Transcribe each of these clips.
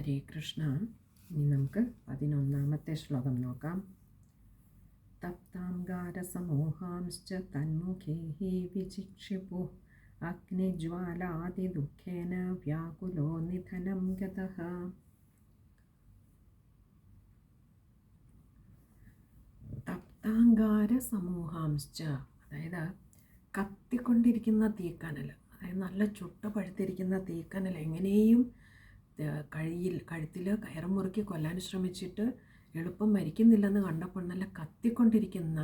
ഹരേ കൃഷ്ണ. ഇനി നമുക്ക് പതിനൊന്നാമത്തെ ശ്ലോകം നോക്കാം. തപ്താംഗാരസമൂഹാംശ്ച തന്മുഖേ ഹി വിചിക്ഷിപു അഗ്നിജ്വാലാതിദുഃഖേന വ്യാകുലോ നിധനം ഗതഃ. തപ്താംഗാരസമൂഹാംശ്ച അതായത് കത്തിക്കൊണ്ടിരിക്കുന്ന തീക്കനൽ അതായത് നല്ല ചുട്ട പഴുത്തിരിക്കുന്ന തീക്കനൽ എങ്ങനെയും കഴിയിൽ കഴുത്തിൽ കയറും മുറുക്കി കൊല്ലാൻ ശ്രമിച്ചിട്ട് എളുപ്പം മരിക്കുന്നില്ലെന്ന് കണ്ടപ്പോൾ നല്ല കത്തിക്കൊണ്ടിരിക്കുന്ന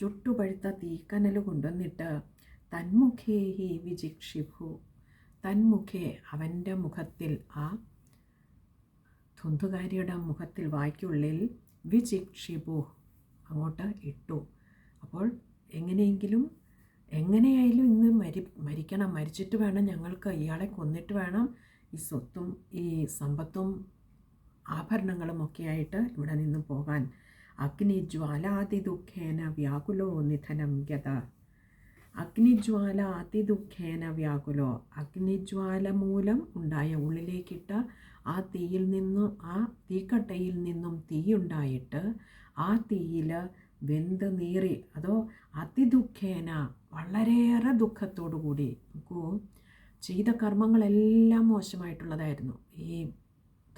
ചുട്ടുപഴുത്ത തീക്കനൽ കൊണ്ടുവന്നിട്ട് തന്മുഖേ ഹി വിജിക്ഷിഭു തന്മുഖേ അവന്റെ മുഖത്തിൽ ആ ധുന്ധുകാരിയുടെ മുഖത്തിൽ വായ്ക്കുള്ളിൽ വിജിക്ഷിഭു അങ്ങോട്ട് ഇട്ടു. അപ്പോൾ എങ്ങനെയെങ്കിലും എങ്ങനെയായാലും ഇന്ന് മരി മരിക്കണം മരിച്ചിട്ട് വേണം ഞങ്ങൾക്ക് ഇയാളെ കൊന്നിട്ട് വേണം ഈ സ്വത്തും ഈ സമ്പത്തും ആഭരണങ്ങളും ഒക്കെയായിട്ട് ഇവിടെ നിന്ന് പോകാൻ അഗ്നിജ്വാലാതി ദുഃഖേന വ്യാകുലോ നിധനം ഗത. അഗ്നിജ്വാല അതിദുഃഖേന വ്യാകുലോ. അഗ്നിജ്വാല മൂലം ഉണ്ടായ ഉള്ളിലേക്കിട്ട ആ തീയിൽ നിന്നും ആ തീക്കട്ടയിൽ നിന്നും തീയുണ്ടായിട്ട് ആ തീയിൽ വെന്ത് നീറി അതോ അതിദുഃഖേന വളരെയേറെ ദുഃഖത്തോടു കൂടി നോക്കൂ ചെയ്ത കർമ്മങ്ങളെല്ലാം മോശമായിട്ടുള്ളതായിരുന്നു ഈ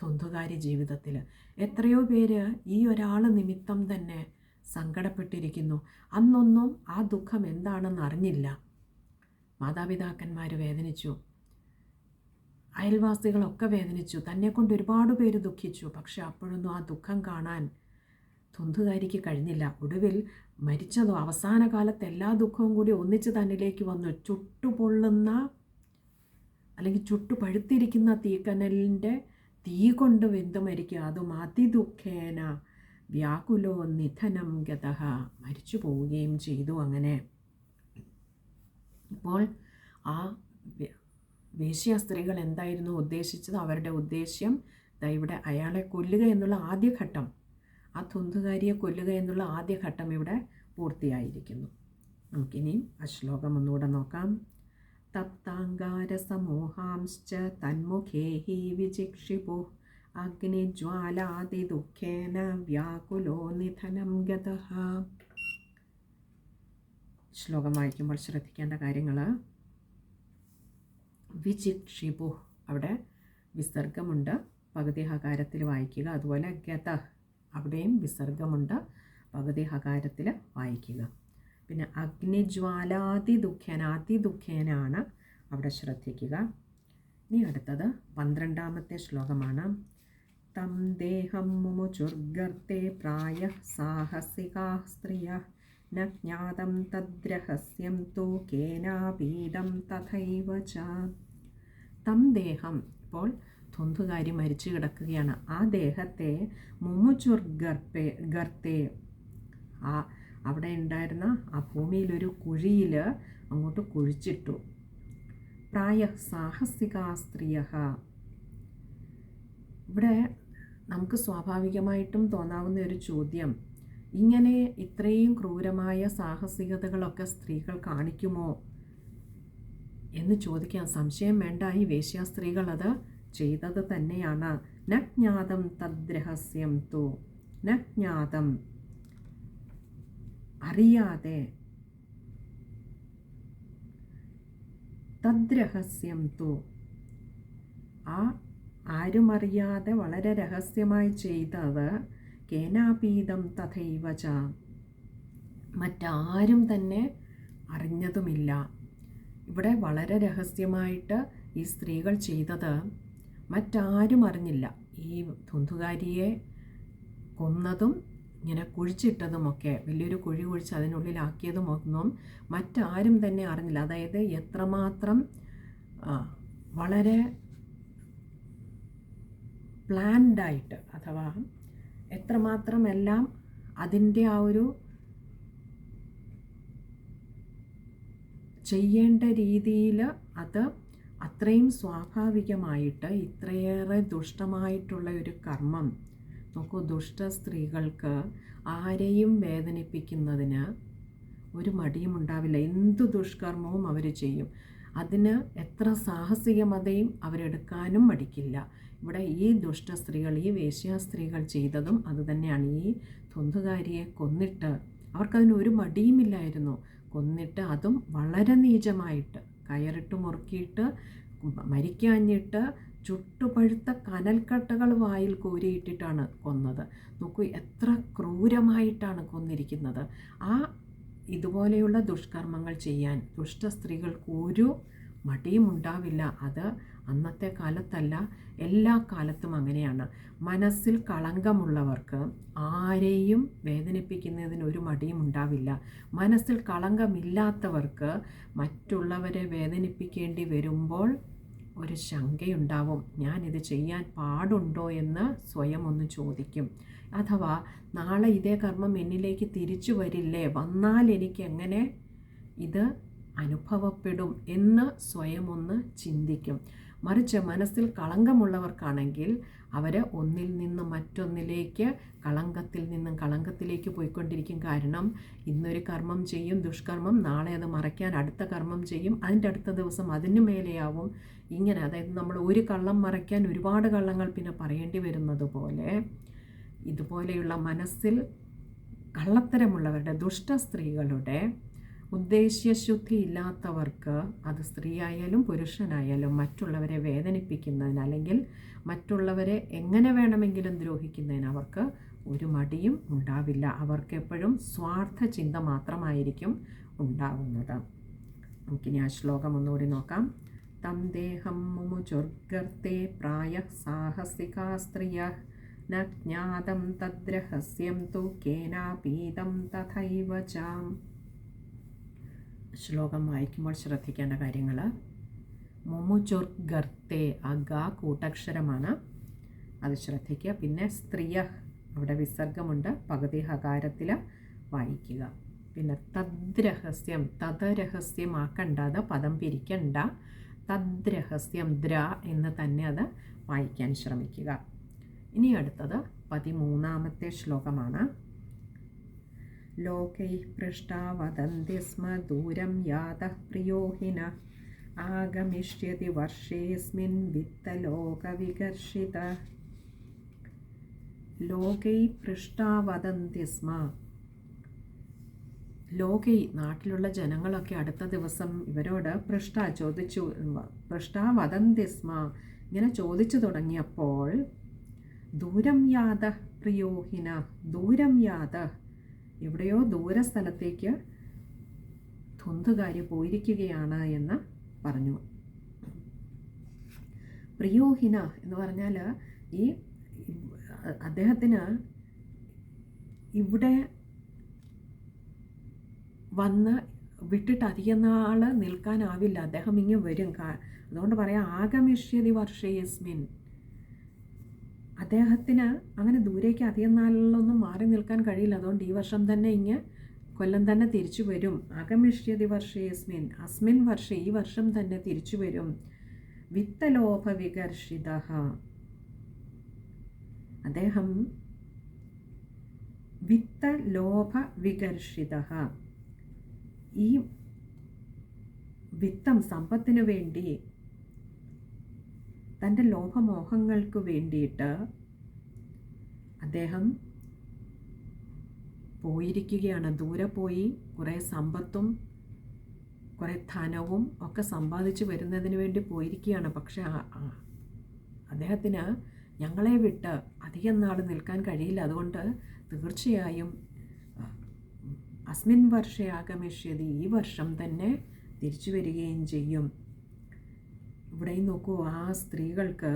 തൊന്തുകാരി ജീവിതത്തിൽ എത്രയോ പേര് ഈ ഒരാൾ നിമിത്തം തന്നെ സങ്കടപ്പെട്ടിരിക്കുന്നു. അന്നൊന്നും ആ ദുഃഖം എന്താണെന്ന് അറിഞ്ഞില്ല. മാതാപിതാക്കന്മാർ വേദനിച്ചു. അയൽവാസികളൊക്കെ വേദനിച്ചു. തന്നെ കൊണ്ട് ഒരുപാട് പേര് ദുഃഖിച്ചു. പക്ഷെ അപ്പോഴൊന്നും ആ ദുഃഖം കാണാൻ തൊന്തുകാരിക്ക് കഴിഞ്ഞില്ല. ഒടുവിൽ മരിച്ചതോ അവസാന കാലത്ത് എല്ലാ ദുഃഖവും കൂടി ഒന്നിച്ച് തന്നിലേക്ക് വന്നു. ചുട്ടുപൊള്ളുന്ന അല്ലെങ്കിൽ ചുട്ടു പഴുത്തിരിക്കുന്ന തീക്കനലിന്റെ തീ കൊണ്ട് വെന്ത് മരിക്കുക. അതും അതിദുഃഖേന വ്യാകുലോ നിധനം ഗതഹ. മരിച്ചു പോവുകയും ചെയ്തു അങ്ങനെ. ഇപ്പോൾ ആ വേശ്യ സ്ത്രീകൾ എന്തായിരുന്നു ഉദ്ദേശിച്ചത്? അവരുടെ ഉദ്ദേശ്യം ഇവിടെ അയാളെ കൊല്ലുക എന്നുള്ള ആദ്യഘട്ടം ആ തുന്തുകാരിയെ കൊല്ലുക എന്നുള്ള ആദ്യഘട്ടം ഇവിടെ പൂർത്തിയായിരിക്കുന്നു. നമുക്കിനിയും ആ ശ്ലോകം ഒന്നുകൂടെ നോക്കാം. തപ്താംഗാരസമൂഹാംശ്ച തന്മുഖേ ഹി വിചിക്ഷിപു അഗ്നിജ്വാലാതിദുഃഖേന വ്യാകുലോ നിധനം ഗതഃ ശ്ലോകം വായിക്കുമ്പോൾ ശ്രദ്ധിക്കേണ്ട കാര്യങ്ങൾ വിചിക്ഷിപു അവിടെ വിസർഗമുണ്ട്. പകുതി ഹകാരത്തിൽ വായിക്കുക. അതുപോലെ ഗത അവിടെയും വിസർഗമുണ്ട്. പകുതി ഹകാരത്തിൽ വായിക്കുക. പിന്നെ അഗ്നിജ്വാലാതി ദുഃഖേന അതിദുഃഖേനാണ് അവിടെ ശ്രദ്ധിക്കുക. ഇനി അടുത്തത് പന്ത്രണ്ടാമത്തെ ശ്ലോകമാണ്. തം ദേഹം മുമുചുർഗർത്തെ പ്രായ സാഹസികാ സ്ത്രിയ ജ്ഞാതം തദ്രഹസ്യം തോ കേനാപീതം തഥൈവ ച. തം ദേഹം ഇപ്പോൾ തൊന്തുകാരി മരിച്ചു കിടക്കുകയാണ്. ആ ദേഹത്തെ മുമുചുർ ഗർത്തെ ആ അവിടെ ഉണ്ടായിരുന്ന ആ ഭൂമിയിലൊരു കുഴിയിൽ അങ്ങോട്ട് കുഴിച്ചിട്ടു. പ്രായ സാഹസിക സ്ത്രീയ. ഇവിടെ നമുക്ക് സ്വാഭാവികമായിട്ടും തോന്നാവുന്ന ഒരു ചോദ്യം. ഇങ്ങനെ ഇത്രയും ക്രൂരമായ സാഹസികതകളൊക്കെ സ്ത്രീകൾ കാണിക്കുമോ? എന്ന് ചോദിക്കാൻ സംശയം വേണ്ട ഈ വേശ്യ സ്ത്രീകൾ അത് ചെയ്തത് തന്നെയാണ്. നജ്ഞാതം തദ്രഹസ്യം തു. നജ്ഞാതം അറിയാതെ തദ്രഹസ്യം തോ. ആ ആരും അറിയാതെ വളരെ രഹസ്യമായി ചെയ്തത് കേനാപീതം തഥൈവ ച. മറ്റാരും തന്നെ അറിഞ്ഞതുമില്ല. ഇവിടെ വളരെ രഹസ്യമായിട്ട് ഈ സ്ത്രീകൾ ചെയ്തത് മറ്റാരും അറിഞ്ഞില്ല. ഈ ധുന്ധുകാരിയെ കൊന്നതും ഇങ്ങനെ കുഴിച്ചിട്ടതുമൊക്കെ വലിയൊരു കുഴി കുഴിച്ച് അതിനുള്ളിലാക്കിയതുമൊന്നും മറ്റാരും തന്നെ അറിഞ്ഞില്ല. അതായത് എത്രമാത്രം വളരെ പ്ലാൻഡായിട്ട് അഥവാ എത്രമാത്രം എല്ലാം അതിന്റെ ആ ഒരു ചെയ്യേണ്ട രീതിയിൽ അത് അത്രയും സ്വാഭാവികമായിട്ട് ഇത്രയേറെ ദുഷ്ടമായിട്ടുള്ള ഒരു കർമ്മം നോക്കൂ ദുഷ്ട സ്ത്രീകൾക്ക് ആരെയും വേദനിപ്പിക്കുന്നതിന് ഒരു മടിയും ഉണ്ടാവില്ല. എന്ത് ദുഷ്കർമ്മവും അവർ ചെയ്യും. അതിന് എത്ര സാഹസികമതയും അവരെടുക്കാനും മടിക്കില്ല. ഇവിടെ ഈ ദുഷ്ട സ്ത്രീകൾ ഈ വേശ്യാ സ്ത്രീകൾ ചെയ്തതും അതുതന്നെയാണ് ഈ തൊന്തുകാരിയെ കൊന്നിട്ട് അവർക്കതിന് ഒരു മടിയുമില്ലായിരുന്നു. കൊന്നിട്ട് അതും വളരെ നീചമായിട്ട് കയറിട്ട് മുറുക്കിയിട്ട് മരിക്കാഞ്ഞിട്ട് ചുട്ടുപഴുത്ത കനൽക്കട്ടകൾ വായിൽ കോരിയിട്ടിട്ടാണ് കൊന്നത്. നോക്കൂ എത്ര ക്രൂരമായിട്ടാണ് കൊന്നിരിക്കുന്നത്. ആ ഇതുപോലെയുള്ള ദുഷ്കർമ്മങ്ങൾ ചെയ്യാൻ ദുഷ്ട സ്ത്രീകൾക്ക് ഒരു മടിയും ഉണ്ടാവില്ല. അത് അന്നത്തെ കാലത്തല്ല എല്ലാ കാലത്തും അങ്ങനെയാണ്. മനസ്സിൽ കളങ്കമുള്ളവർക്ക് ആരെയും വേദനിപ്പിക്കുന്നതിന് ഒരു മടിയും ഉണ്ടാവില്ല. മനസ്സിൽ കളങ്കമില്ലാത്തവർക്ക് മറ്റുള്ളവരെ വേദനിപ്പിക്കേണ്ടി വരുമ്പോൾ ഒരു ശങ്കയുണ്ടാവും. ഞാനിത് ചെയ്യാൻ പാടുണ്ടോ എന്ന് സ്വയം ഒന്ന് ചോദിക്കും. അഥവാ നാളെ ഇതേ കർമ്മം എന്നിലേക്ക് തിരിച്ചു വരില്ലേ? വന്നാൽ എനിക്ക് എങ്ങനെ ഇത് അനുഭവപ്പെടും എന്ന് സ്വയം ഒന്ന് ചിന്തിക്കും. മറിച്ച് മനസ്സിൽ കളങ്കമുള്ളവർക്കാണെങ്കിൽ അവർ ഒന്നിൽ നിന്ന് മറ്റൊന്നിലേക്ക് കളങ്കത്തിൽ നിന്നും കളങ്കത്തിലേക്ക് പോയിക്കൊണ്ടിരിക്കും. കാരണം ഇന്നൊരു കർമ്മം ചെയ്യും ദുഷ്കർമ്മം നാളെ അത് മറയ്ക്കാൻ അടുത്ത കർമ്മം ചെയ്യും. അതിന്റെ അടുത്ത ദിവസം അതിനു മേലെയാവും. ഇങ്ങനെ അതായത് നമ്മൾ ഒരു കള്ളം മറയ്ക്കാൻ ഒരുപാട് കള്ളങ്ങൾ പിന്നെ പറയേണ്ടി വരുന്നത് പോലെ ഇതുപോലെയുള്ള മനസ്സിൽ കള്ളത്തരമുള്ളവരുടെ ദുഷ്ട സ്ത്രീകളുടെ ഉദ്ദേശ്യശുദ്ധി ഇല്ലാത്തവർക്ക് അത് സ്ത്രീയായാലും പുരുഷനായാലും മറ്റുള്ളവരെ വേദനിപ്പിക്കുന്നതിന് അല്ലെങ്കിൽ മറ്റുള്ളവരെ എങ്ങനെ വേണമെങ്കിലും ദ്രോഹിക്കുന്നതിന് അവർക്ക് ഒരു മടിയും ഉണ്ടാവില്ല. അവർക്കെപ്പോഴും സ്വാർത്ഥ ചിന്ത മാത്രമായിരിക്കും ഉണ്ടാവുന്നത്. നമുക്കിനി ആ ശ്ലോകം ഒന്നുകൂടി നോക്കാം. തം ദേഹം മുമുചുർഗർത്തെ പ്രായ സാഹസികാ സ്ത്രീയ. ജ്ഞാതം തദ്രഹസ്യം തു കേനാപീതം തഥൈവ ചാം ശ്ലോകം വായിക്കുമ്പോൾ ശ്രദ്ധിക്കേണ്ട കാര്യങ്ങൾ മുമുചുർഗർത്തെ ആ ഗ കൂട്ടക്ഷരമാണ്. അത് ശ്രദ്ധിക്കുക. പിന്നെ സ്ത്രീയ അവിടെ വിസർഗമുണ്ട്. പകുതി ഹകാരത്തിൽ വായിക്കുക. പിന്നെ തദ്രഹസ്യം തദരഹസ്യമാക്കണ്ട അത് പദം പിരിക്കണ്ട. തദ്രഹസ്യം ദ്ര എന്ന് തന്നെ അത് വായിക്കാൻ ശ്രമിക്കുക. ഇനി അടുത്തത് പതിമൂന്നാമത്തെ ശ്ലോകമാണ്. ലോകൈः पृष्टा वदन्ति स्म दूरं यातः प्रियो हि न आगमिष्यति वर्षेऽस्मिन् वित्तलोकविकर्षित ലോകൈ പൃഷ്ട വദന്തി സ്മ ലോകൈ നാട്ടിലുള്ള ജനങ്ങളൊക്കെ അടുത്ത ദിവസം ഇവരോട് പൃഷ്ട ചോദിച്ചു പൃഷ്ട വദന്തി സ്മ ഇങ്ങനെ ചോദിച്ചു തുടങ്ങിയപ്പോൾ ദൂരം യാത പ്രിയോഹിന ദൂരം യാത എവിടെയോ ദൂര സ്ഥലത്തേക്ക് ധുന്തുകാരി പോയിരിക്കുകയാണ് എന്ന് പറഞ്ഞു. പ്രിയോഹിന എന്ന് പറഞ്ഞാൽ ഈ അദ്ദേഹത്തിന് ഇവിടെ വന്ന് വിട്ടിട്ട് അധികം നാൾ നിൽക്കാനാവില്ല. അദ്ദേഹം ഇങ്ങ് വരും. അതുകൊണ്ട് പറയാം ആഗമിഷ്യതി വർഷയസ്മിൻ അദ്ദേഹത്തിന് അങ്ങനെ ദൂരേക്ക് അധികം നാളിലൊന്നും മാറി നിൽക്കാൻ കഴിയില്ല. അതുകൊണ്ട് ഈ വർഷം തന്നെ ഇങ്ങ് കൊല്ലം തന്നെ തിരിച്ചു വരും. അഗമിഷ്യതി വർഷേസ്മിൻ അസ്മിൻ വർഷ ഈ വർഷം തന്നെ തിരിച്ചു വരും. വിത്തലോഭവികർഷിത അദ്ദേഹം വിത്തലോഭ വികർഷിത ഈ വിത്തം സമ്പത്തിനു വേണ്ടി തന്റെ ലോഭമോഹങ്ങൾക്ക് വേണ്ടിയിട്ട് അദ്ദേഹം പോയിരിക്കുകയാണ്. ദൂരെ പോയി കുറേ സമ്പത്തും കുറേ ധനവും ഒക്കെ സമ്പാദിച്ചു വരുന്നതിന് വേണ്ടി പോയിരിക്കുകയാണ്. പക്ഷെ അദ്ദേഹത്തിന് ഞങ്ങളെ വിട്ട് അധികം നാൾ നിൽക്കാൻ കഴിയില്ല. അതുകൊണ്ട് തീർച്ചയായും അസ്മിൻ വർഷ ഈ വർഷം തന്നെ തിരിച്ചു വരികയും ചെയ്യും. ഇവിടെയും നോക്കൂ ആ സ്ത്രീകൾക്ക്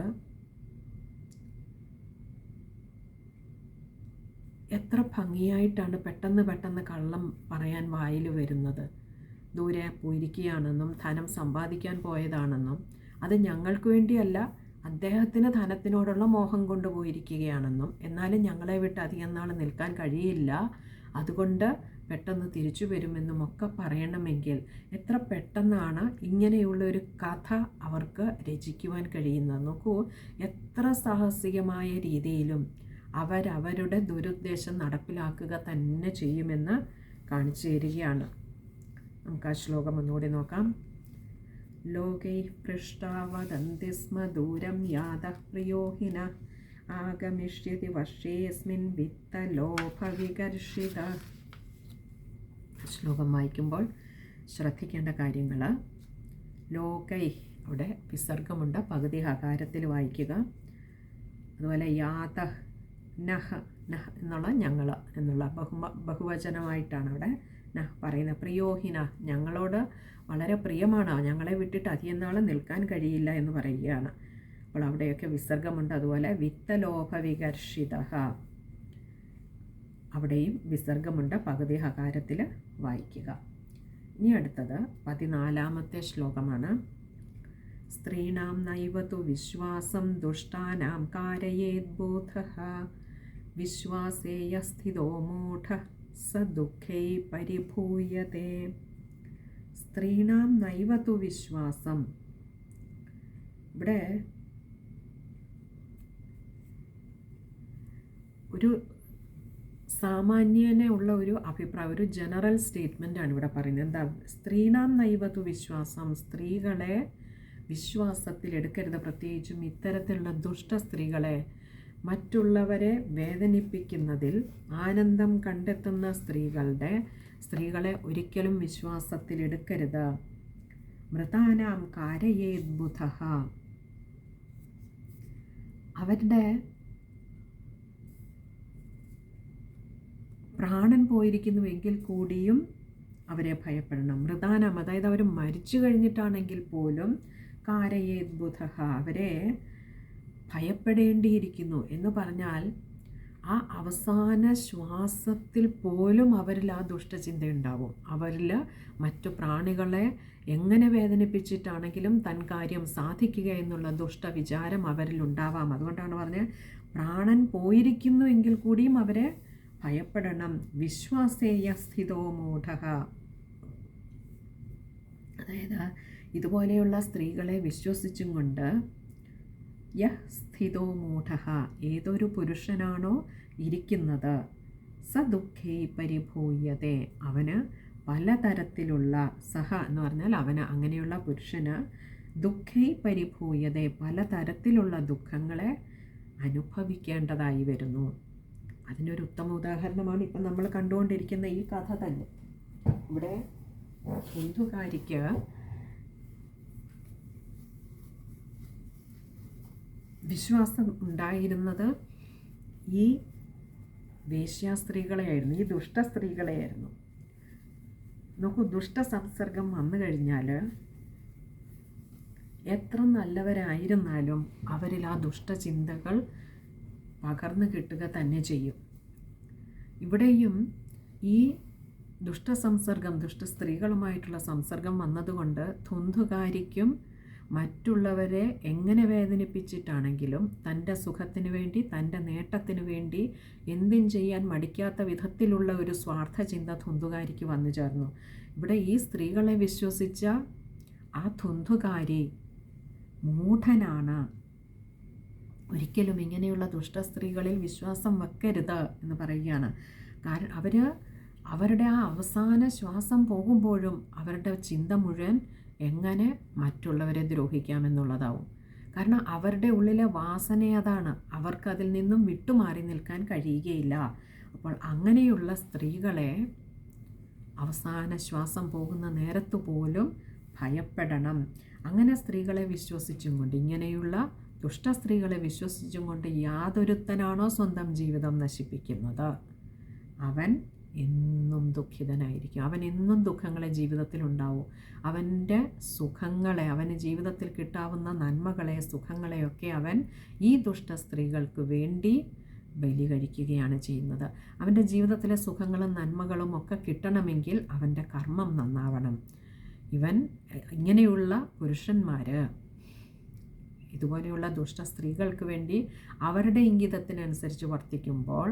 എത്ര ഭംഗിയായിട്ടാണ് പെട്ടെന്ന് പെട്ടെന്ന് കള്ളം പറയാൻ വായിൽ വരുന്നത്. ദൂരെ പോയിരിക്കുകയാണെന്നും ധനം സമ്പാദിക്കാൻ പോയതാണെന്നും അത് ഞങ്ങൾക്ക് വേണ്ടിയല്ല അദ്ദേഹത്തിന് ധനത്തിനോടുള്ള മോഹം കൊണ്ടുപോയിരിക്കുകയാണെന്നും എന്നാലും ഞങ്ങളെ വിട്ട് അധികം നാൾ നിൽക്കാൻ കഴിയില്ല. അതുകൊണ്ട് പെട്ടെന്ന് തിരിച്ചു വരുമെന്നുമൊക്കെ പറയണമെങ്കിൽ എത്ര പെട്ടെന്നാണ് ഇങ്ങനെയുള്ള ഒരു കഥ അവർക്ക് രചിക്കുവാൻ കഴിയുന്നത്? നോക്കൂ എത്ര സാഹസികമായ രീതിയിലും അവരവരുടെ ദുരുദ്ദേശം നടപ്പിലാക്കുക തന്നെ ചെയ്യുമെന്ന് കാണിച്ചു തരികയാണ്. നമുക്ക് ആ ശ്ലോകം ഒന്നുകൂടി നോക്കാം. ലോകൈ പൃഷ്ടാ വദन्ति സ്മ ദൂരം യാതः പ്രിയോ ആഗമിഷ്യതി വർഷേസ്മിൻ വിത്തലോഭവികർഷിത ശ്ലോകം വായിക്കുമ്പോൾ ശ്രദ്ധിക്കേണ്ട കാര്യങ്ങൾ ലോകൈ അവിടെ വിസർഗമുണ്ട്. പകുതി ഹകാരത്തിൽ വായിക്കുക. അതുപോലെ യാത നഹ നഹ എന്നുള്ള ഞങ്ങൾ എന്നുള്ള ബഹുമ ബഹുവചനമായിട്ടാണ് അവിടെ നഹ് പറയുന്നത്. പ്രിയോഹിന ഞങ്ങളോട് വളരെ പ്രിയമാണ്. ഞങ്ങളെ വിട്ടിട്ട് അധികം നാൾ നിൽക്കാൻ കഴിയില്ല എന്ന് പറയുകയാണ്. അപ്പോൾ അവിടെയൊക്കെ വിസർഗമുണ്ട്. അതുപോലെ വിത്തലോഭവികർഷിത അവിടെയും വിസർഗമുണ്ട്. പകുതി ഹകാരത്തിൽ വായിക്കുക. ഇനി അടുത്തത് പതിനാലാമത്തെ ശ്ലോകമാണ്. സ്ത്രീണാം നൈവതു വിശ്വാസം ദുഷ്ടാനാം കാരയേദ്ബോധ വിശ്വാസേയ സ്ഥിതോ മൂഢ സ ദുഃഖൈ പരിഭൂയതേ. സ്ത്രീണാം നൈവതു വിശ്വാസം. ഇവിടെ ഒരു സാമാന്യനെ ഉള്ള ഒരു അഭിപ്രായം ഒരു ജനറൽ സ്റ്റേറ്റ്മെന്റാണ് ഇവിടെ പറയുന്നത്. എന്താ? സ്ത്രീണാം നൈവതു വിശ്വാസം. സ്ത്രീകളെ വിശ്വാസത്തിൽ എടുക്കരുത്. പ്രത്യേകിച്ചും ഇത്തരത്തിലുള്ള ദുഷ്ട സ്ത്രീകളെ മറ്റുള്ളവരെ വേദനിപ്പിക്കുന്നതിൽ ആനന്ദം കണ്ടെത്തുന്ന സ്ത്രീകളുടെ സ്ത്രീകളെ ഒരിക്കലും വിശ്വാസത്തിൽ എടുക്കരുത്. മൃതാനാം കാരയേദ്ബുധ. അവരുടെ പ്രാണൻ പോയിരിക്കുന്നുവെങ്കിൽ കൂടിയും അവരെ ഭയപ്പെടണം. മൃതാനം അതായത് അവർ മരിച്ചു കഴിഞ്ഞിട്ടാണെങ്കിൽ പോലും കാരയേദ്ബുധ അവരെ ഭയപ്പെടേണ്ടിയിരിക്കുന്നു എന്ന് പറഞ്ഞാൽ ആ അവസാന ശ്വാസത്തിൽ പോലും അവരിൽ ആ ദുഷ്ടചിന്ത ഉണ്ടാവും. അവരിൽ മറ്റു പ്രാണികളെ എങ്ങനെ വേദനിപ്പിച്ചിട്ടാണെങ്കിലും തൻ കാര്യം സാധിക്കുക എന്നുള്ള ദുഷ്ടവിചാരം അവരിൽ ഉണ്ടാവാം. അതുകൊണ്ടാണ് പറഞ്ഞത് പ്രാണൻ പോയിരിക്കുന്നു എങ്കിൽ കൂടിയും അവരെ ഭയപ്പെടണം. വിശ്വാസേയ സ്ഥിതോ മൂഢ. അതായത് ഇതുപോലെയുള്ള സ്ത്രീകളെ വിശ്വസിച്ചും കൊണ്ട് യഹ് സ്ഥിതോ മൂഢ. ഏതൊരു പുരുഷനാണോ ഇരിക്കുന്നത്. സ ദുഃഖേ പരിഭൂയതേ. അവന് പലതരത്തിലുള്ള സഹ എന്ന് പറഞ്ഞാൽ അവന് അങ്ങനെയുള്ള പുരുഷന് ദുഃഖേ പരിഭൂയതേ. പലതരത്തിലുള്ള ദുഃഖങ്ങളെ അനുഭവിക്കേണ്ടതായി വരുന്നു. അതിനൊരു ഉത്തമ ഉദാഹരണമാണ് ഇപ്പം നമ്മൾ കണ്ടുകൊണ്ടിരിക്കുന്ന ഈ കഥ തന്നെ. ഇവിടെ ഹിന്ദുകാരിക്ക് വിശ്വാസം ഉണ്ടായിരുന്നത് ഈ വേശ്യാസ്ത്രീകളെയായിരുന്നു ഈ ദുഷ്ട സ്ത്രീകളെയായിരുന്നു. നോക്കൂ ദുഷ്ട സംസർഗം വന്നു കഴിഞ്ഞാൽ എത്ര നല്ലവരായിരുന്നാലും അവരിൽ ആ ദുഷ്ടചിന്തകൾ പകർന്നു കിട്ടുക തന്നെ ചെയ്യും. ഇവിടെയും ഈ ദുഷ്ടസംസർഗം ദുഷ്ട സ്ത്രീകളുമായിട്ടുള്ള സംസർഗം വന്നതുകൊണ്ട് ധുന്ധുകാരിക്കും മറ്റുള്ളവരെ എങ്ങനെ വേദനിപ്പിച്ചിട്ടാണെങ്കിലും തന്റെ സുഖത്തിന് വേണ്ടി തന്റെ നേട്ടത്തിന് വേണ്ടി എന്തും ചെയ്യാൻ മടിക്കാത്ത വിധത്തിലുള്ള ഒരു സ്വാർത്ഥ ചിന്ത ധുന്ധുകാരിക്ക് വന്നു ചേർന്നു. ഇവിടെ ഈ സ്ത്രീകളെ വിശ്വസിച്ച ആ ധുന്ധുകാരി മൂഢനാണ്. ഒരിക്കലും ഇങ്ങനെയുള്ള ദുഷ്ട സ്ത്രീകളിൽ വിശ്വാസം വെക്കരുത് എന്ന് പറയുകയാണ്. കാരണം അവർ അവരുടെ ആ അവസാന ശ്വാസം പോകുമ്പോഴും അവരുടെ ചിന്ത മുഴുവൻ എങ്ങനെ മറ്റുള്ളവരെ ദ്രോഹിക്കാമെന്നുള്ളതാവും. കാരണം അവരുടെ ഉള്ളിലെ വാസന അതാണ്. അവർക്കതിൽ നിന്നും വിട്ടുമാറി നിൽക്കാൻ കഴിയുകയില്ല. അപ്പോൾ അങ്ങനെയുള്ള സ്ത്രീകളെ അവസാന ശ്വാസം പോകുന്ന നേരത്തു പോലും ഭയപ്പെടണം. അങ്ങനെ സ്ത്രീകളെ വിശ്വസിച്ചും കൊണ്ട് ഇങ്ങനെയുള്ള ദുഷ്ട സ്ത്രീകളെ വിശ്വസിച്ചും കൊണ്ട് യാതൊരുത്തനാണോ സ്വന്തം ജീവിതം നശിപ്പിക്കുന്നത്? അവൻ എന്നും ദുഃഖിതനായിരിക്കും. അവൻ എന്നും ദുഃഖങ്ങളെ ജീവിതത്തിൽ ഉണ്ടാവും. അവന്റെ സുഖങ്ങളെ അവന് ജീവിതത്തിൽ കിട്ടാവുന്ന നന്മകളെ സുഖങ്ങളെയൊക്കെ അവൻ ഈ ദുഷ്ട സ്ത്രീകൾക്ക് വേണ്ടി ബലി കഴിക്കുകയാണ് ചെയ്യുന്നത്. അവന്റെ ജീവിതത്തിലെ സുഖങ്ങളും നന്മകളും ഒക്കെ കിട്ടണമെങ്കിൽ അവന്റെ കർമ്മം നന്നാവണം. ഇവൻ ഇങ്ങനെയുള്ള പുരുഷന്മാർ ഇതുപോലെയുള്ള ദുഷ്ട സ്ത്രീകൾക്ക് വേണ്ടി അവരുടെ ഇംഗിതത്തിനനുസരിച്ച് വർത്തിക്കുമ്പോൾ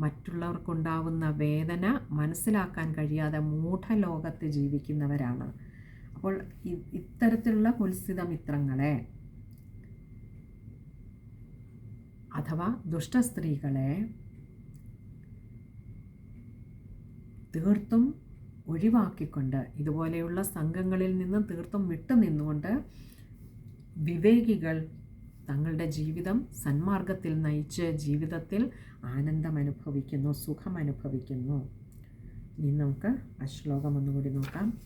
മറ്റുള്ളവർക്കുണ്ടാവുന്ന വേദന മനസ്സിലാക്കാൻ കഴിയാതെ മൂഢലോകത്ത് ജീവിക്കുന്നവരാണ്. അപ്പോൾ ഇത്തരത്തിലുള്ള കുൽസിത മിത്രങ്ങളെ അഥവാ ദുഷ്ട സ്ത്രീകളെ തീർത്തും ഒഴിവാക്കിക്കൊണ്ട് ഇതുപോലെയുള്ള സംഘങ്ങളിൽ നിന്നും തീർത്തും വിട്ടു നിന്നുകൊണ്ട് വിവേകികൾ തങ്ങളുടെ ജീവിതം സന്മാർഗത്തിൽ നയിച്ച് ജീവിതത്തിൽ ആനന്ദം അനുഭവിക്കുന്നു സുഖം അനുഭവിക്കുന്നു ഇനി നമുക്ക് ആ ശ്ലോകം ഒന്നുകൂടി നോക്കാം.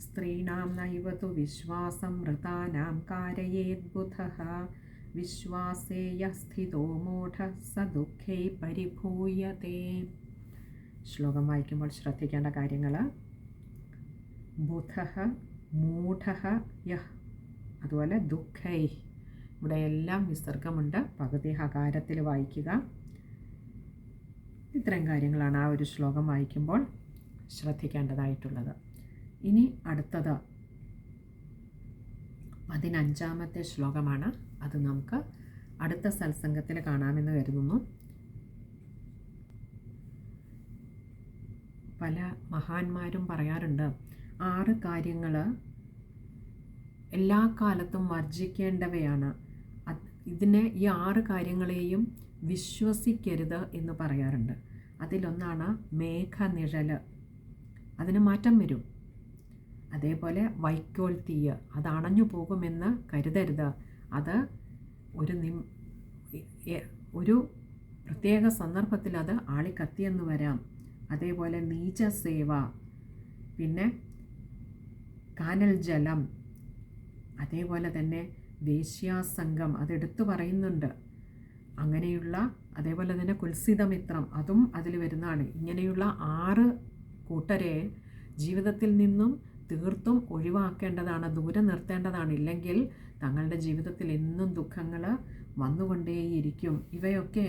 സ്ത്രീണാം നൈവ തു വിശ്വാസം മൃതാനാം കാരയേത് ബുധഃ. വിശ്വാസേ യഃ സ്ഥിതോ മൂഢ സ ദുഃഖേ പരിഭൂയതേ. ശ്ലോകം വായിക്കുമ്പോൾ ശ്രദ്ധിക്കേണ്ട കാര്യങ്ങൾ ബുധ മൂഢ യഹ് അതുപോലെ ദുഃഖൈ. ഇവിടെ എല്ലാം വിസർഗമുണ്ട്. പകുതി ഹകാരത്തിൽ വായിക്കുക. ഇത്തരം കാര്യങ്ങളാണ് ആ ഒരു ശ്ലോകം വായിക്കുമ്പോൾ ശ്രദ്ധിക്കേണ്ടതായിട്ടുള്ളത്. ഇനി അടുത്തത് പതിനഞ്ചാമത്തെ ശ്ലോകമാണ്. അത് നമുക്ക് അടുത്ത സത്സംഗത്തിൽ കാണാമെന്ന് കരുതുന്നു. പല മഹാന്മാരും പറയാറുണ്ട് ആറ് കാര്യങ്ങൾ എല്ലാ കാലത്തും വർജിക്കേണ്ടവയാണ് ഇതിനെ ഈ ആറ് കാര്യങ്ങളെയും വിശ്വസിക്കരുത് എന്ന് പറയാറുണ്ട്. അതിലൊന്നാണ് മേഘനിഴൽ അതിന് മാറ്റം വരും. അതേപോലെ വൈക്കോൽ തീയ് അത് അണഞ്ഞു പോകുമെന്ന് കരുതരുത്. അത് ഒരു നിം ഒരു പ്രത്യേക സന്ദർഭത്തിൽ അത് ആളിക്കത്തിയെന്ന് വരാം. അതേപോലെ നീച സേവ പിന്നെ കാനൽ ജലം അതേപോലെ തന്നെ വേശ്യാസംഘം അതെടുത്തു പറയുന്നുണ്ട്. അങ്ങനെയുള്ള അതേപോലെ തന്നെ കുൽസിതമിത്രം അതും അതിൽ വരുന്നതാണ്. ഇങ്ങനെയുള്ള ആറ് കൂട്ടരെ ജീവിതത്തിൽ നിന്നും തീർത്തും ഒഴിവാക്കേണ്ടതാണ് ദൂരെ നിർത്തേണ്ടതാണ്. ഇല്ലെങ്കിൽ തങ്ങളുടെ ജീവിതത്തിൽ എന്നും ദുഃഖങ്ങൾ വന്നുകൊണ്ടേയിരിക്കും. ഇവയൊക്കെ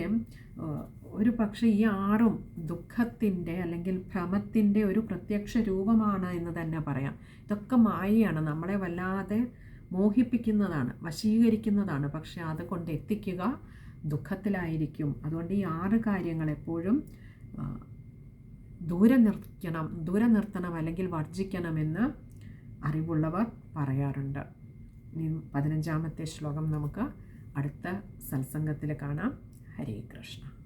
ഒരു പക്ഷേ ഈ ആറും ദുഃഖത്തിന്റെ അല്ലെങ്കിൽ ഭ്രമത്തിന്റെ ഒരു പ്രത്യക്ഷ രൂപമാണ് എന്ന് തന്നെ പറയാം. ഇതൊക്കെ മായയാണ്. നമ്മളെ വല്ലാതെ മോഹിപ്പിക്കുന്നതാണ് വശീകരിക്കുന്നതാണ്. പക്ഷെ അത് കൊണ്ട് എത്തിക്കുക ദുഃഖത്തിലായിരിക്കും. അതുകൊണ്ട് ഈ ആറ് കാര്യങ്ങൾ എപ്പോഴും ദൂരം നിർത്തണം ദൂരെ നിർത്തണം അല്ലെങ്കിൽ വർജിക്കണമെന്ന് അറിവുള്ളവർ പറയാറുണ്ട്. ഇനി പതിനഞ്ചാമത്തെ ശ്ലോകം നമുക്ക് അടുത്ത സത്സംഗത്തിൽ കാണാം. ഹരേ കൃഷ്ണ.